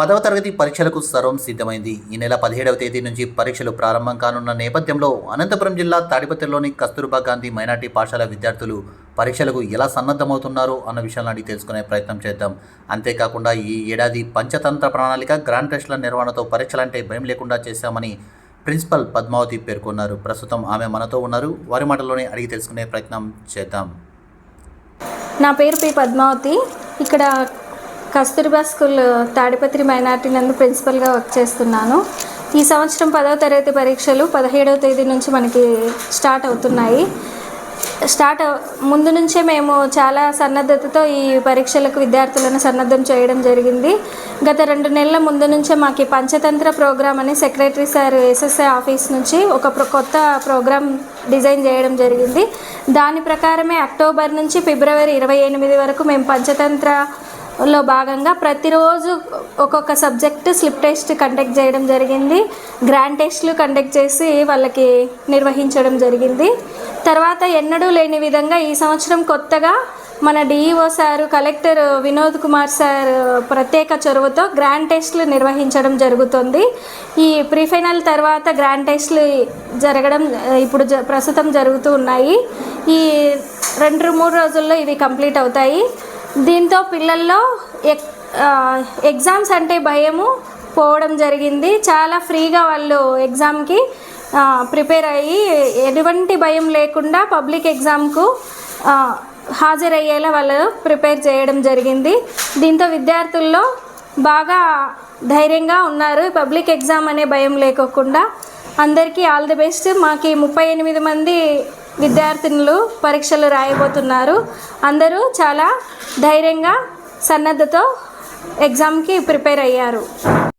పదవ తరగతి పరీక్షలకు సర్వం సిద్ధమైంది. ఈ నెల పదిహేడవ తేదీ నుంచి పరీక్షలు ప్రారంభం కానున్న నేపథ్యంలో అనంతపురం జిల్లా తాడిపత్రిలోని కస్తూర్బా గాంధీ మైనార్టీ పాఠశాల విద్యార్థులు పరీక్షలకు ఎలా సన్నద్ధమవుతున్నారో అన్న విషయాలను అడిగి తెలుసుకునే ప్రయత్నం చేద్దాం. అంతేకాకుండా ఈ ఏడాది పంచతంత్ర ప్రణాళిక గ్రాండ్ టెస్టుల నిర్వహణతో పరీక్షలంటే భయం లేకుండా చేశామని ప్రిన్సిపల్ పద్మావతి పేర్కొన్నారు. ప్రస్తుతం ఆమె మనతో ఉన్నారు. వారి మాటల్లోనే అడిగి తెలుసుకునే ప్రయత్నం చేద్దాం. నా పేరు పి పద్మావతి. ఇక్కడ కస్తూర్బా స్కూల్ తాడిపత్రి మైనార్టీ నందు ప్రిన్సిపల్గా వర్క్ చేస్తున్నాను. ఈ సంవత్సరం పదవ తరగతి పరీక్షలు పదిహేడవ తేదీ నుంచి మనకి స్టార్ట్ అవుతున్నాయి. స్టార్ట్ ముందు నుంచే మేము చాలా సన్నద్ధతతో ఈ పరీక్షలకు విద్యార్థులను సన్నద్ధం చేయడం జరిగింది. గత రెండు నెలల ముందు నుంచే మాకు పంచతంత్ర ప్రోగ్రామ్ అని సెక్రటరీ సార్ ఎస్ఎస్ఐ ఆఫీస్ నుంచి ఒక ప్ర- కొత్త ప్రోగ్రామ్ డిజైన్ చేయడం జరిగింది. దాని ప్రకారమే అక్టోబర్ నుంచి ఫిబ్రవరి ఇరవై ఎనిమిది వరకు మేము పంచతంత్ర లో భాగంగా ప్రతిరోజు ఒక్కొక్క సబ్జెక్ట్ స్లిప్ టెస్ట్ కండక్ట్ చేయడం జరిగింది. గ్రాండ్ టెస్ట్లు కండక్ట్ చేసి వాళ్ళకి నిర్వహించడం జరిగింది. తర్వాత ఎన్నడూ లేని విధంగా ఈ సంవత్సరం కొత్తగా మన DEO sir collector Vinod Kumar sir ప్రత్యేక చొరవతో గ్రాండ్ టెస్ట్లు నిర్వహించడం జరుగుతుంది. ఈ ప్రీఫైనల్ తర్వాత గ్రాండ్ టెస్ట్లు జరగడం ఇప్పుడు జ ప్రస్తుతం జరుగుతూ ఉన్నాయి. ఈ రెండు మూడు రోజుల్లో ఇవి కంప్లీట్ అవుతాయి. దీంతో పిల్లల్లో ఎక్ ఎగ్జామ్స్ అంటే భయము పోవడం జరిగింది. చాలా ఫ్రీగా వాళ్ళు ఎగ్జామ్కి ప్రిపేర్ అయ్యి ఎటువంటి భయం లేకుండా పబ్లిక్ ఎగ్జామ్కు హాజరయ్యేలా వాళ్ళు ప్రిపేర్ చేయడం జరిగింది. దీంతో విద్యార్థుల్లో బాగా ధైర్యంగా ఉన్నారు. పబ్లిక్ ఎగ్జామ్ అనే భయం లేకోకుండా అందరికీ ఆల్ ది బెస్ట్. మాకు ముప్పై ఎనిమిది మంది విద్యార్థినులు పరీక్షలు రాయబోతున్నారు. అందరూ చాలా ధైర్యంగా సన్నద్ధతో ఎగ్జామ్కి ప్రిపేర్ అయ్యారు.